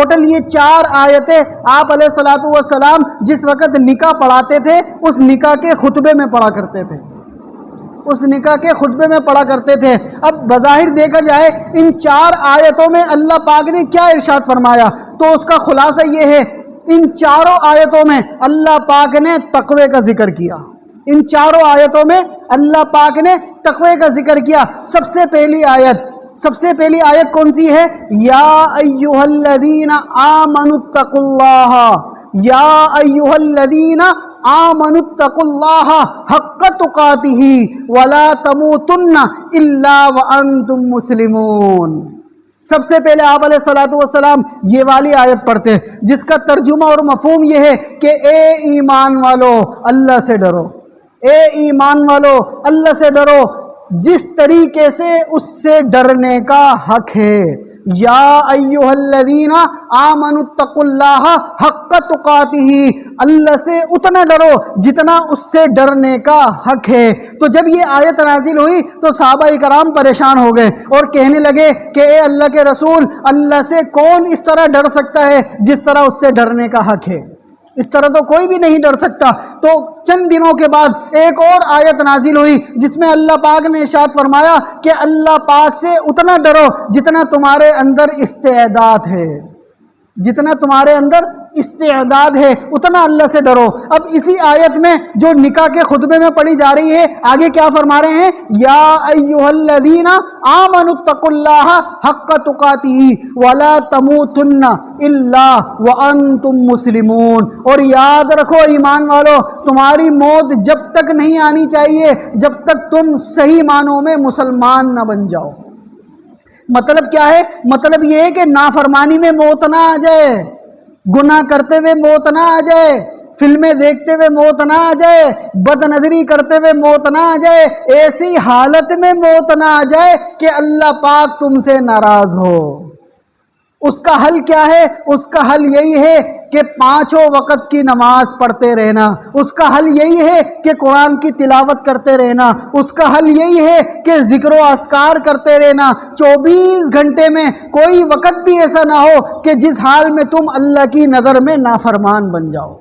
Total یہ چار آیتیں آپ علیہ السلاۃ والسلام جس وقت نکاح پڑھاتے تھے، اس نکاح کے خطبے میں پڑھا کرتے تھے۔ اس نکاح کے خطبے میں پڑھا کرتے تھے۔ اب بظاہر دیکھا جائے، ان چار آیتوں میں اللہ پاک نے کیا ارشاد فرمایا؟ تو اس کا خلاصہ یہ ہے، ان چاروں آیتوں میں اللہ پاک نے تقوی کا ذکر کیا۔ ان چاروں آیتوں میں اللہ پاک نے تقوی کا ذکر کیا۔ سب سے پہلی آیت سب سے پہلی آیت کون سی ہے؟ یا ایوہ الذین آمنوا اتقوا اللہ. یا ایوہ الذین آمنوا اتقوا اللہ حق تقاتہ ولا تموتن الا وانتم مسلمون. سب سے پہلے آپ علیہ السلاۃ والسلام یہ والی آیت پڑھتے ہیں، جس کا ترجمہ اور مفہوم یہ ہے کہ اے ایمان والو، اللہ سے ڈرو. اے ایمان والو، اللہ سے ڈرو. جس طریقے سے اس سے ڈرنے کا حق ہے۔ یا ایوہ الذین آمنوا اتقوا اللہ حق تقاتہ اللہ سے اتنا ڈرو جتنا اس سے ڈرنے کا حق ہے۔ تو جب یہ آیت نازل ہوئی تو صحابہ کرام پریشان ہو گئے اور کہنے لگے کہ اے اللہ کے رسول، اللہ سے کون اس طرح ڈر سکتا ہے جس طرح اس سے ڈرنے کا حق ہے؟ اس طرح تو کوئی بھی نہیں ڈر سکتا۔ تو چند دنوں کے بعد ایک اور آیت نازل ہوئی، جس میں اللہ پاک نے ارشاد فرمایا کہ اللہ پاک سے اتنا ڈرو جتنا تمہارے اندر استعداد ہے۔ جتنا تمہارے اندر استعداد ہے، اتنا اللہ سے ڈرو۔ اب اسی آیت میں جو نکاح کے خطبے میں پڑھی جا رہی ہے، آگے کیا فرما رہے ہیں؟ یا ایوہ الذین آمنوا اتقوا اللہ حق تقاتی ولا تموتن الا وانتم مسلمون۔ اور یاد رکھو ایمان والو، تمہاری موت جب تک نہیں آنی چاہیے، جب تک تم صحیح معنوں میں مسلمان نہ بن جاؤ۔ مطلب کیا ہے؟ مطلب یہ ہے کہ نافرمانی میں موت نہ آ جائے۔ گناہ کرتے ہوئے موت نہ آ جائے، فلمیں دیکھتے ہوئے موت نہ آ جائے بد نظری کرتے ہوئے موت نہ آ جائے، ایسی حالت میں موت نہ آ جائے کہ اللہ پاک تم سے ناراض ہو۔ اس کا حل کیا ہے؟ اس کا حل یہی ہے کہ پانچوں وقت کی نماز پڑھتے رہنا۔ اس کا حل یہی ہے کہ قرآن کی تلاوت کرتے رہنا۔ اس کا حل یہی ہے کہ ذکر و اسکار کرتے رہنا۔ چوبیس گھنٹے میں کوئی وقت بھی ایسا نہ ہو کہ جس حال میں تم اللہ کی نظر میں نافرمان بن جاؤ۔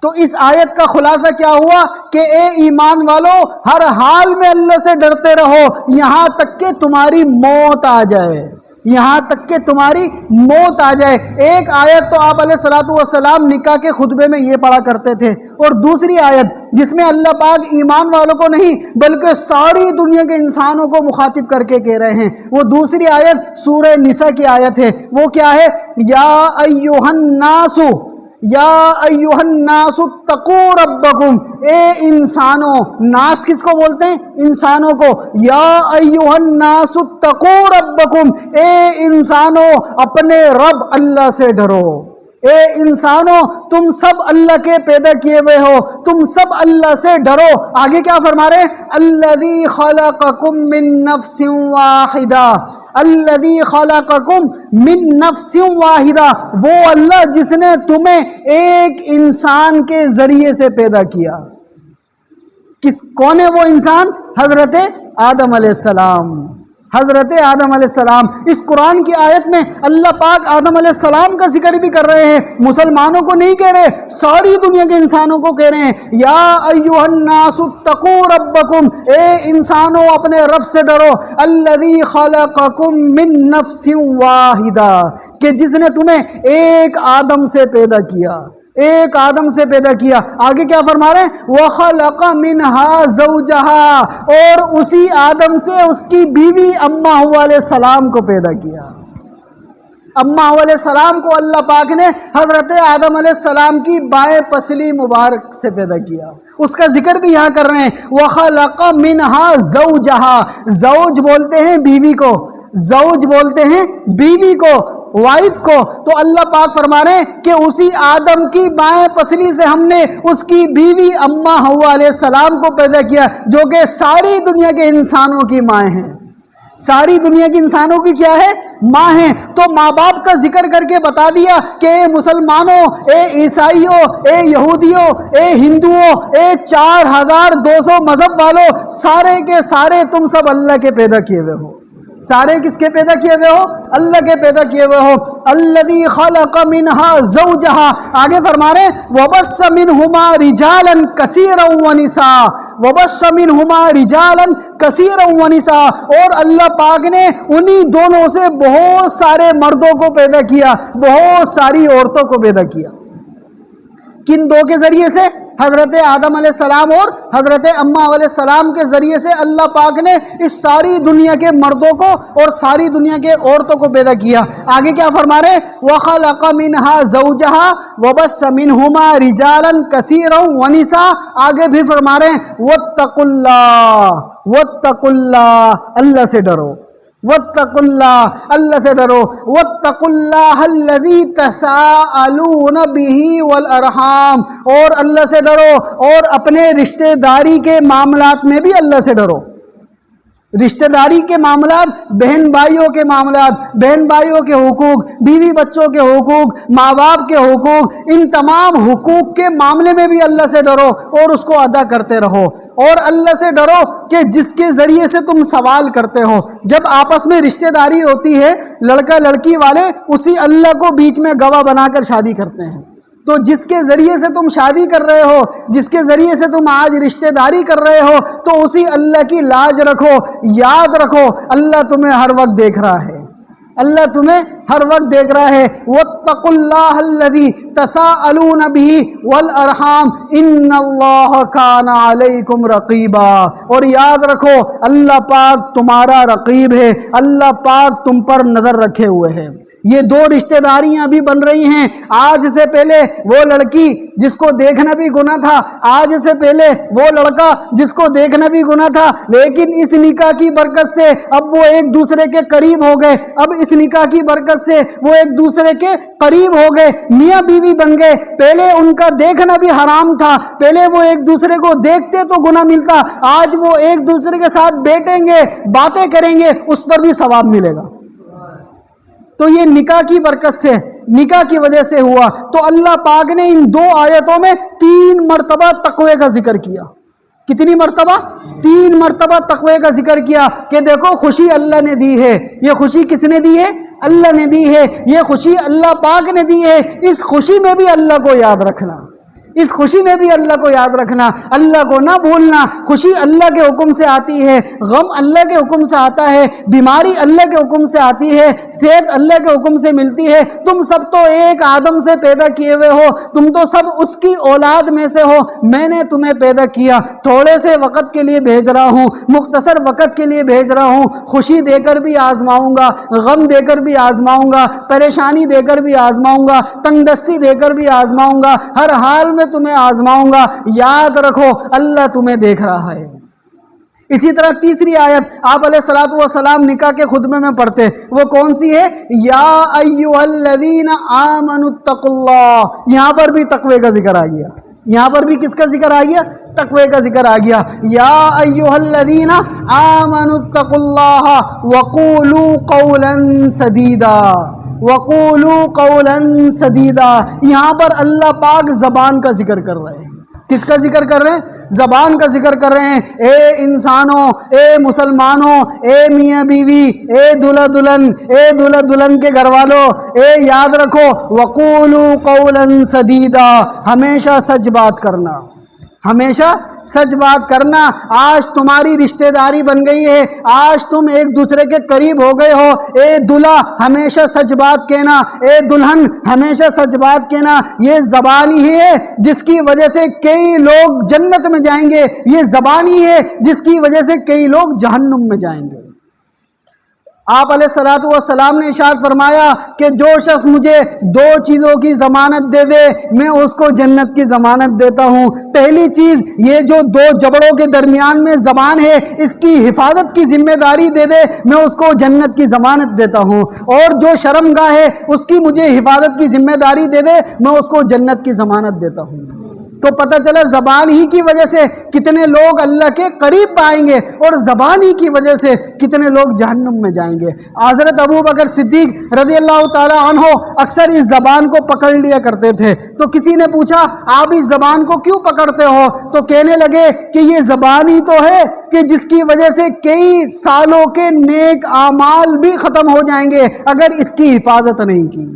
تو اس آیت کا خلاصہ کیا ہوا کہ اے ایمان والو، ہر حال میں اللہ سے ڈرتے رہو، یہاں تک کہ تمہاری موت آ جائے۔ یہاں تک کہ تمہاری موت آ جائے۔ ایک آیت تو آپ علیہ السلاۃ والسلام نکاح کے خطبے میں یہ پڑھا کرتے تھے۔ اور دوسری آیت، جس میں اللہ پاک ایمان والوں کو نہیں، بلکہ ساری دنیا کے انسانوں کو مخاطب کر کے کہہ رہے ہیں۔ وہ دوسری آیت سورہ نساء کی آیت ہے۔ وہ کیا ہے؟ یا ایوہ الناس یا ایوہ الناس اتقو ربکم۔ اے انسانوں، ناس کس کو بولتے ہیں؟ انسانوں کو۔ یا ایوہ الناس اتقو ربکم۔ اے انسانوں، اپنے رب اللہ سے ڈرو۔ اے انسانوں، تم سب اللہ کے پیدا کیے ہوئے ہو۔ تم سب اللہ سے ڈرو۔ آگے کیا فرما رہے الذی خلقکم من نفس واحدہ۔ الذي خلقكم من نفس واحدہ، وہ اللہ جس نے تمہیں ایک انسان کے ذریعے سے پیدا کیا۔ کس، کون ہے وہ انسان؟ حضرت آدم علیہ السلام۔ حضرت آدم علیہ السلام، اس قرآن کی آیت میں اللہ پاک آدم علیہ السلام کا ذکر بھی کر رہے ہیں۔ مسلمانوں کو نہیں کہہ رہے، ساری دنیا کے انسانوں کو کہہ رہے ہیں۔ یا ایوہ الناس اتقو ربکم۔ اے انسانوں، اپنے رب سے ڈرو۔ الذی خلقکم من نفس واحدہ، کہ جس نے تمہیں ایک آدم سے پیدا کیا۔ ایک آدم سے پیدا کیا۔ آگے کیا فرما رہے ہیں؟ وَخَلَقَ مِنْهَا زَوْجَهَا۔ اور اسی آدم سے اس کی بیوی اما علیہ السلام کو پیدا کیا۔ اما علیہ السلام کو اللہ پاک نے حضرت آدم علیہ السلام کی بائیں پسلی مبارک سے پیدا کیا۔ اس کا ذکر بھی یہاں کر رہے ہیں۔ وَخَلَقَ مِنْهَا زَوْجَهَا۔ زوج بولتے ہیں بیوی کو۔ زوج بولتے ہیں بیوی کو۔ وائف کو۔ تو اللہ پاک فرما رہے ہیں کہ اسی آدم کی بائیں پسلی سے ہم نے اس کی بیوی اما ہوا علیہ السلام کو پیدا کیا، جو کہ ساری دنیا کے انسانوں کی مائیں ہیں۔ ساری دنیا کی انسانوں کی کیا ہے؟ ماں ہیں۔ تو ماں باپ کا ذکر کر کے بتا دیا کہ اے مسلمانوں، اے عیسائیوں، اے یہودیوں، اے ہندوؤں، اے چار ہزار دو سو مذہب والوں، سارے کے سارے تم سب اللہ کے پیدا کیے ہوئے ہو۔ سارے کس کے پیدا کیے ہوئے ہو؟ اللہ کے پیدا کیے ہوئے ہو۔ الذي خلق منها زوجها آگے فرما رہے ہیں، وبس منهما رجالا كثيرا ونساء۔ وبس منهما رجالا كثيرا ونساء۔ اور اللہ پاک نے انہی دونوں سے بہت سارے مردوں کو پیدا کیا، بہت ساری عورتوں کو پیدا کیا۔ کن دو کے ذریعے سے؟ حضرت آدم علیہ السلام اور حضرت اما علیہ السلام کے ذریعے سے اللہ پاک نے اس ساری دنیا کے مردوں کو اور ساری دنیا کے عورتوں کو پیدا کیا۔ آگے کیا فرما رہے وَخَلَقَ مِنْهَا زَوْجَهَا وَبَسَّ مِنْهُمَا رِجَالًا كَثِيرًا وَنِسَا آگے بھی فرما رہے ہیں، وَاتَّقُوا اللَّهِ وَاتَّقُوا اللَّهِ، اللہ سے ڈرو۔ وَاتَّقُوا اللہ اللہ سے ڈرو. وَاتَّقُوا اللہ الذي تساءلون به والارحام اور اللہ سے ڈرو، اور اپنے رشتہ داری کے معاملات میں بھی اللہ سے ڈرو. رشتہ داری کے معاملات، بہن بھائیوں کے معاملات، بہن بھائیوں کے حقوق، بیوی بچوں کے حقوق، ماں باپ کے حقوق، ان تمام حقوق کے معاملے میں بھی اللہ سے ڈرو اور اس کو ادا کرتے رہو۔ اور اللہ سے ڈرو کہ جس کے ذریعے سے تم سوال کرتے ہو۔ جب آپس میں رشتہ داری ہوتی ہے، لڑکا لڑکی والے اسی اللہ کو بیچ میں گواہ بنا کر شادی کرتے ہیں۔ تو جس کے ذریعے سے تم شادی کر رہے ہو، جس کے ذریعے سے تم آج رشتہ داری کر رہے ہو، تو اسی اللہ کی لاج رکھو، یاد رکھو، اللہ تمہیں ہر وقت دیکھ رہا ہے۔ اللہ تمہیں ہر وقت دیکھ رہا ہے، وَاتَّقُوا اللَّهَ الَّذِي تَسَاءَلُونَ بِهِ وَالْأَرْحَامِ إِنَّ اللَّهَ كَانَ عَلَيْكُمْ رَقِيبًا۔ اور یاد رکھو، اللہ پاک تمہارا رقیب ہے، اللہ پاک تم پر نظر رکھے ہوئے ہیں۔ یہ دو رشتہ داریاں بھی بن رہی ہیں۔ آج سے پہلے وہ لڑکی جس کو دیکھنا بھی گناہ تھا، آج سے پہلے وہ لڑکا جس کو دیکھنا بھی گناہ تھا، لیکن اس نکاح کی برکت سے اب وہ ایک دوسرے کے قریب ہو گئے۔ اب اس نکاح کی برکت برکت سے وہ ایک دوسرے کے قریب ہو گئے، میاں بیوی بن گئے۔ پہلے ان کا دیکھنا بھی حرام تھا، پہلے وہ ایک دوسرے کو دیکھتے تو گناہ ملتا، آج وہ ایک دوسرے کے ساتھ بیٹھیں گے، باتیں کریں گے، اس پر بھی ثواب ملے گا۔ تو یہ نکاح کی برکت سے، نکاح کی وجہ سے ہوا۔ تو اللہ پاک نے ان دو آیتوں میں تین مرتبہ تقوی کا ذکر کیا۔ کتنی مرتبہ؟ تین مرتبہ تقوی کا ذکر کیا کہ دیکھو خوشی اللہ نے دی ہے۔ یہ خوشی کس نے دی ہے؟ اللہ نے دی ہے۔ یہ خوشی اللہ پاک نے دی ہے۔ اس خوشی میں بھی اللہ کو یاد رکھنا۔ اس خوشی میں بھی اللہ کو یاد رکھنا، اللہ کو نہ بھولنا، خوشی اللہ کے حکم سے آتی ہے، غم اللہ کے حکم سے آتا ہے، بیماری اللہ کے حکم سے آتی ہے، صحت اللہ کے حکم سے ملتی ہے، تم سب تو ایک آدم سے پیدا کیے ہوئے ہو، تم تو سب اس کی اولاد میں سے ہو، میں نے تمہیں پیدا کیا، تھوڑے سے وقت کے لیے بھیج رہا ہوں، مختصر وقت کے لیے بھیج رہا ہوں، خوشی دے کر بھی آزماؤں گا، غم دے کر بھی آزماؤں گا، پریشانی دے کر بھی آزماؤں گا تنگ دستی دے کر بھی آزماؤں گا، ہر حال میں میں تمہیں آزماؤں گا، یاد رکھو، اللہ تمہیں دیکھ رہا ہے۔ اسی طرح تیسری آیت، آپ علیہ السلاۃ والسلام نکاح کے خطبے میں پڑھتے، وہ کون سی ہے؟ یا الذین آمنوا اتقوا اللہ۔ یہاں پر بھی تقوی کا ذکر آ گیا۔ یہاں پر بھی کس کا ذکر آ گیا؟ تقوی کا ذکر آ گیا۔ یا ایوہ الذین آمنوا اتقوا اللہ وقولوا قولا سدیدا۔ وقولو قولا سدیدہ یہاں پر اللہ پاک زبان کا ذکر کر رہے ہیں۔ کس کا ذکر کر رہے ہیں؟ زبان کا ذکر کر رہے ہیں۔ اے انسانوں، اے مسلمانوں، اے میاں بیوی، اے دلہ دلہن، اے دلہ دلہن کے گھر والوں، اے یاد رکھو وقولو قولا سدیدہ ہمیشہ سچ بات کرنا۔ ہمیشہ سچ بات کرنا، آج تمہاری رشتہ داری بن گئی ہے، آج تم ایک دوسرے کے قریب ہو گئے ہو۔ اے دلہا، ہمیشہ سچ بات کہنا۔ اے دلہن، ہمیشہ سچ بات کہنا۔ یہ زبان ہی ہے جس کی وجہ سے کئی لوگ جنت میں جائیں گے۔ یہ زبان ہی ہے جس کی وجہ سے کئی لوگ جہنم میں جائیں گے۔ آپ علیہ السلاۃ والسلام نے اشارت فرمایا کہ جو شخص مجھے دو چیزوں کی ضمانت دے دے، میں اس کو جنت کی ضمانت دیتا ہوں۔ پہلی چیز یہ جو دو جبڑوں کے درمیان میں زبان ہے، اس کی حفاظت کی ذمہ داری دے دے، میں اس کو جنت کی ضمانت دیتا ہوں۔ اور جو شرم گاہ ہے، اس کی مجھے حفاظت کی ذمہ داری دے دے، میں اس کو جنت کی ضمانت دیتا ہوں۔ تو پتہ چلا زبان ہی کی وجہ سے کتنے لوگ اللہ کے قریب پائیں گے اور زبان ہی کی وجہ سے کتنے لوگ جہنم میں جائیں گے۔ حضرت ابو بکر صدیق رضی اللہ تعالی عنہ اکثر اس زبان کو پکڑ لیا کرتے تھے۔ تو کسی نے پوچھا، آپ اس زبان کو کیوں پکڑتے ہو؟ تو کہنے لگے کہ یہ زبان ہی تو ہے کہ جس کی وجہ سے کئی سالوں کے نیک اعمال بھی ختم ہو جائیں گے۔ اگر اس کی حفاظت نہیں کی،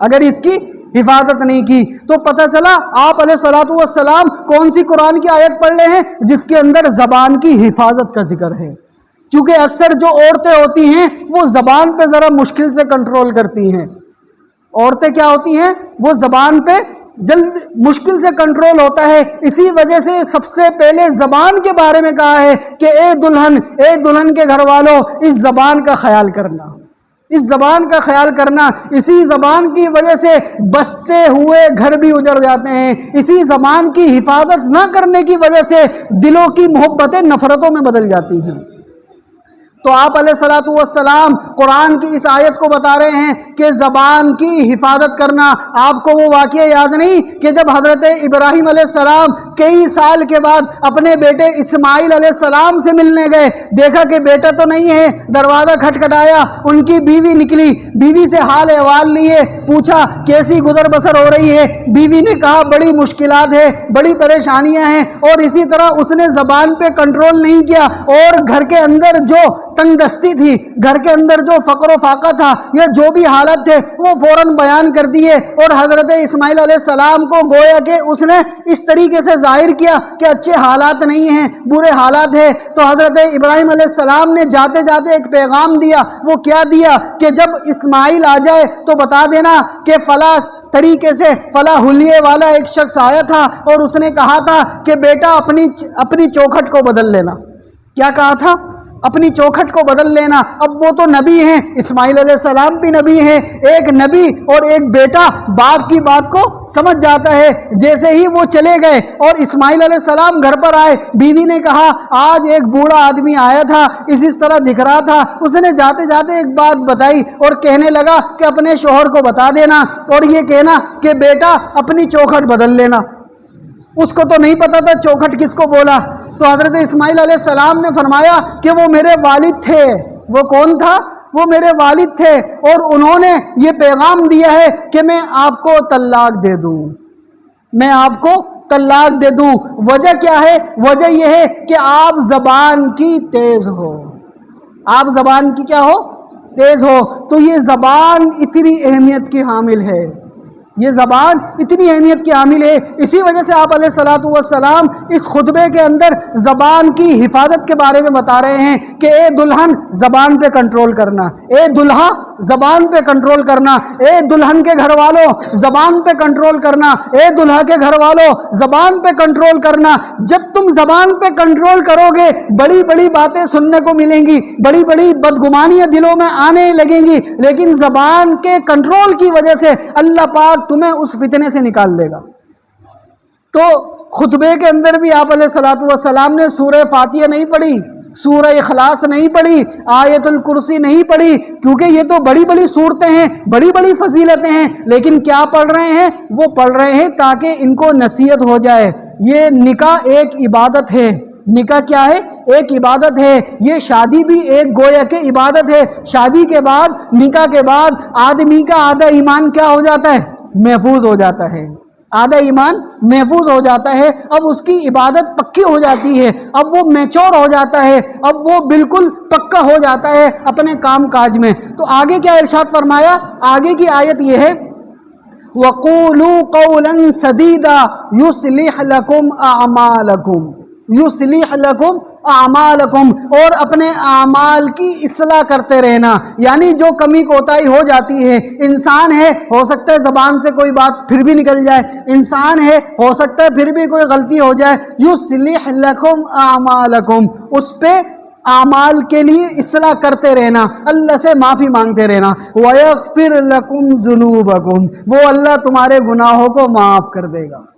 اگر اس کی حفاظت نہیں کی۔ تو پتہ چلا آپ علیہ السلاۃ والسلام کون سی قرآن کی آیت پڑھ رہے ہیں جس کے اندر زبان کی حفاظت کا ذکر ہے۔ چونکہ اکثر جو عورتیں ہوتی ہیں وہ زبان پہ ذرا مشکل سے کنٹرول کرتی ہیں۔ عورتیں کیا ہوتی ہیں؟ وہ زبان پہ جلد مشکل سے کنٹرول ہوتا ہے۔ اسی وجہ سے سب سے پہلے زبان کے بارے میں کہا ہے کہ اے دلہن اے دلہن کے گھر والوں اس زبان کا خیال کرنا۔ اس زبان کا خیال کرنا اسی زبان کی وجہ سے بستے ہوئے گھر بھی اجڑ جاتے ہیں۔ اسی زبان کی حفاظت نہ کرنے کی وجہ سے دلوں کی محبتیں نفرتوں میں بدل جاتی ہیں۔ تو آپ علیہ السلاۃ والسلام قرآن کی اس آیت کو بتا رہے ہیں کہ زبان کی حفاظت کرنا، آپ کو وہ واقعہ یاد نہیں کہ جب حضرت ابراہیم علیہ السلام کئی سال کے بعد اپنے بیٹے اسماعیل علیہ السلام سے ملنے گئے، دیکھا کہ بیٹا تو نہیں ہے، دروازہ کھٹکھٹایا، ان کی بیوی نکلی، بیوی سے حال احوال لیے، پوچھا کیسی گزر بسر ہو رہی ہے؟ بیوی نے کہا بڑی مشکلات ہے بڑی پریشانیاں ہیں اور اسی طرح اس نے زبان پہ کنٹرول نہیں کیا اور گھر کے اندر جو تنگ دستی تھی۔ گھر کے اندر جو فقر و فاقہ تھا، یا جو بھی حالت تھے، وہ فوراً بیان کر دیے۔ اور حضرت اسماعیل علیہ السلام کو گویا کہ اس نے اس طریقے سے ظاہر کیا کہ اچھے حالات نہیں ہیں، برے حالات ہیں۔ تو حضرت ابراہیم علیہ السلام نے جاتے جاتے ایک پیغام دیا۔ وہ کیا دیا؟ کہ جب اسماعیل آ جائے تو بتا دینا کہ فلاں طریقے سے فلاں حلیے والا ایک شخص آیا تھا اور اس نے کہا تھا کہ بیٹا اپنی اپنی چوکھٹ کو بدل لینا۔ کیا کہا تھا؟ اپنی چوکھٹ کو بدل لینا۔ اب وہ تو نبی ہیں، اسماعیل علیہ السلام بھی نبی ہیں۔ ایک نبی اور ایک بیٹا باپ کی بات کو سمجھ جاتا ہے۔ جیسے ہی وہ چلے گئے اور اسماعیل علیہ السلام گھر پر آئے، بیوی نے کہا، آج ایک بوڑھا آدمی آیا تھا، اس اس طرح دکھ رہا تھا۔ اس نے جاتے جاتے ایک بات بتائی اور کہنے لگا کہ اپنے شوہر کو بتا دینا اور یہ کہنا کہ بیٹا، اپنی چوکھٹ بدل لینا۔ اس کو تو نہیں پتا تھا چوکھٹ کس کو بولا۔ تو حضرت اسماعیل علیہ السلام نے فرمایا کہ وہ میرے والد تھے۔ وہ کون تھا؟ وہ میرے والد تھے اور انہوں نے یہ پیغام دیا ہے کہ میں آپ کو طلاق دے دوں۔ میں آپ کو طلاق دے دوں۔ وجہ کیا ہے؟ وجہ یہ ہے کہ آپ زبان کی تیز ہو۔ آپ زبان کی کیا ہو؟ تیز ہو۔ تو یہ زبان اتنی اہمیت کی حامل ہے۔ یہ زبان اتنی اہمیت کی حامل ہے، اسی وجہ سے آپ علیہ السلاۃ والسلام اس خطبے کے اندر زبان کی حفاظت کے بارے میں بتا رہے ہیں کہ اے دلہن زبان پہ کنٹرول کرنا، اے دلہا زبان پہ کنٹرول کرنا، اے دلہن کے گھر والوں زبان پہ کنٹرول کرنا، اے دلہا کے گھر والوں زبان پہ کنٹرول کرنا۔ جب تم زبان پہ کنٹرول کرو گے، بڑی بڑی باتیں سننے کو ملیں گی، بڑی بڑی بدگمانیاں دلوں میں آنے لگیں گی۔ لیکن زبان کے کنٹرول کی وجہ سے اللہ پاک تمہیں اس فتنے سے نکال دے گا۔ تو خطبے کے اندر بھی آپ علیہ السلاۃ والسلام نے سورہ فاتحہ نہیں پڑھی، سورہ اخلاص نہیں پڑھی، آیت الکرسی نہیں پڑھی، کیونکہ یہ تو بڑی بڑی صورتیں ہیں، بڑی بڑی فضیلتیں ہیں، لیکن کیا پڑھ رہے ہیں؟ وہ پڑھ رہے ہیں تاکہ ان کو نصیحت ہو جائے۔ یہ نکاح ایک عبادت ہے۔ نکاح کیا ہے؟ ایک عبادت ہے۔ یہ شادی بھی ایک گویا کے عبادت ہے۔ شادی کے بعد، نکاح کے بعد آدمی کا آدھا ایمان کیا ہو جاتا ہے؟ محفوظ ہو جاتا ہے۔ آدھا ایمان محفوظ ہو جاتا ہے، اب اس کی عبادت پکی ہو جاتی ہے، اب وہ میچور ہو جاتا ہے، اب وہ بالکل پکا ہو جاتا ہے اپنے کام کاج میں۔ تو آگے کیا ارشاد فرمایا؟ آگے کی آیت یہ ہے، وَقُولُوا قَوْلًا سَدِيدًا يُسْلِحْ لَكُمْ أَعْمَالَكُمْ۔ يُسْلِحْ لَكُمْ اعمالکم، اور اپنے اعمال کی اصلاح کرتے رہنا۔ یعنی جو کمی کوتاہی ہو جاتی ہے، انسان ہے، ہو سکتا ہے زبان سے کوئی بات پھر بھی نکل جائے۔ انسان ہے، ہو سکتا ہے پھر بھی کوئی غلطی ہو جائے۔ یصلح لکم اعمالکم اس پہ اعمال کے لیے اصلاح کرتے رہنا۔ اللہ سے معافی مانگتے رہنا۔ وَيَغْفِرْ لَكُمْ ذُنُوبَكُمْ، وہ اللہ تمہارے گناہوں کو معاف کر دے گا۔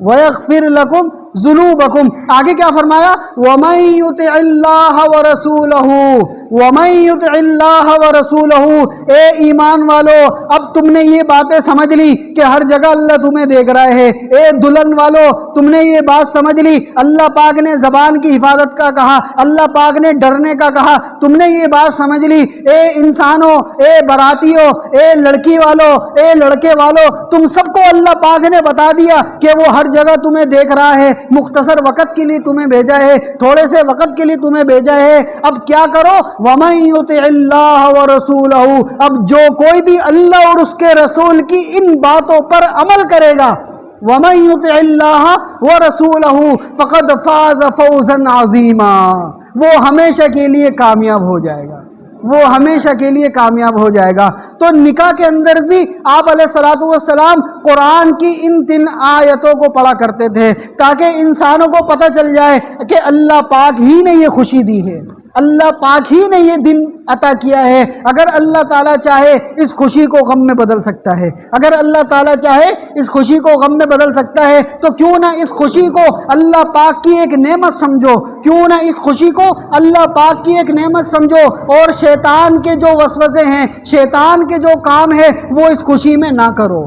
وَيَغْفِرْ لَكُمْ ذُنُوبَكُمْ۔ آگے کیا فرمایا؟ وَمَن يُطِعِ اللَّهَ وَرَسُولَهُ، وَمَن يُطِعِ اللَّهَ وَرَسُولَهُ، اے ایمان والو، اب تم نے یہ باتیں سمجھ لی کہ ہر جگہ اللہ تمہیں دیکھ رہا ہے۔ اے دلہن والو، تم نے یہ بات سمجھ لی۔ اللہ پاک نے زبان کی حفاظت کا کہا، اللہ پاک نے ڈرنے کا کہا۔ تم نے یہ بات سمجھ لی۔ اے انسانوں، اے براتیوں، اے لڑکی والو، اے لڑکے والو، تم سب کو اللہ پاک نے بتا دیا کہ وہ ہر جگہ تمہیں دیکھ رہا ہے، مختصر وقت کے لیے تمہیں بھیجا ہے، تھوڑے سے وقت کے لیے تمہیں بھیجا ہے۔ اب کیا کرو؟ وَمَن يُطِعِ اللَّهَ وَرَسُولَهُ، اب جو کوئی بھی اللہ اور اس کے رسول کی ان باتوں پر عمل کرے گا۔ وَمَن يُطِعِ اللَّهَ وَرَسُولَهُ فَقَدْ فَازَ فَوْزًا عَظِيمًا۔ وہ ہمیشہ کے لیے کامیاب ہو جائے گا۔ وہ ہمیشہ کے لیے کامیاب ہو جائے گا۔ تو نکاح کے اندر بھی آپ علیہ السلاۃ والسلام قرآن کی ان تین آیتوں کو پڑھا کرتے تھے تاکہ انسانوں کو پتہ چل جائے کہ اللہ پاک ہی نے یہ خوشی دی ہے۔ اللہ پاک ہی نے یہ دن عطا کیا ہے۔ اگر اللہ تعالیٰ چاہے، اس خوشی کو غم میں بدل سکتا ہے۔ اگر اللہ تعالیٰ چاہے، اس خوشی کو غم میں بدل سکتا ہے۔ تو کیوں نہ اس خوشی کو اللہ پاک کی ایک نعمت سمجھو۔ کیوں نہ اس خوشی کو اللہ پاک کی ایک نعمت سمجھو۔ اور شیطان کے جو وسوسے ہیں، شیطان کے جو کام ہے وہ اس خوشی میں نہ کرو۔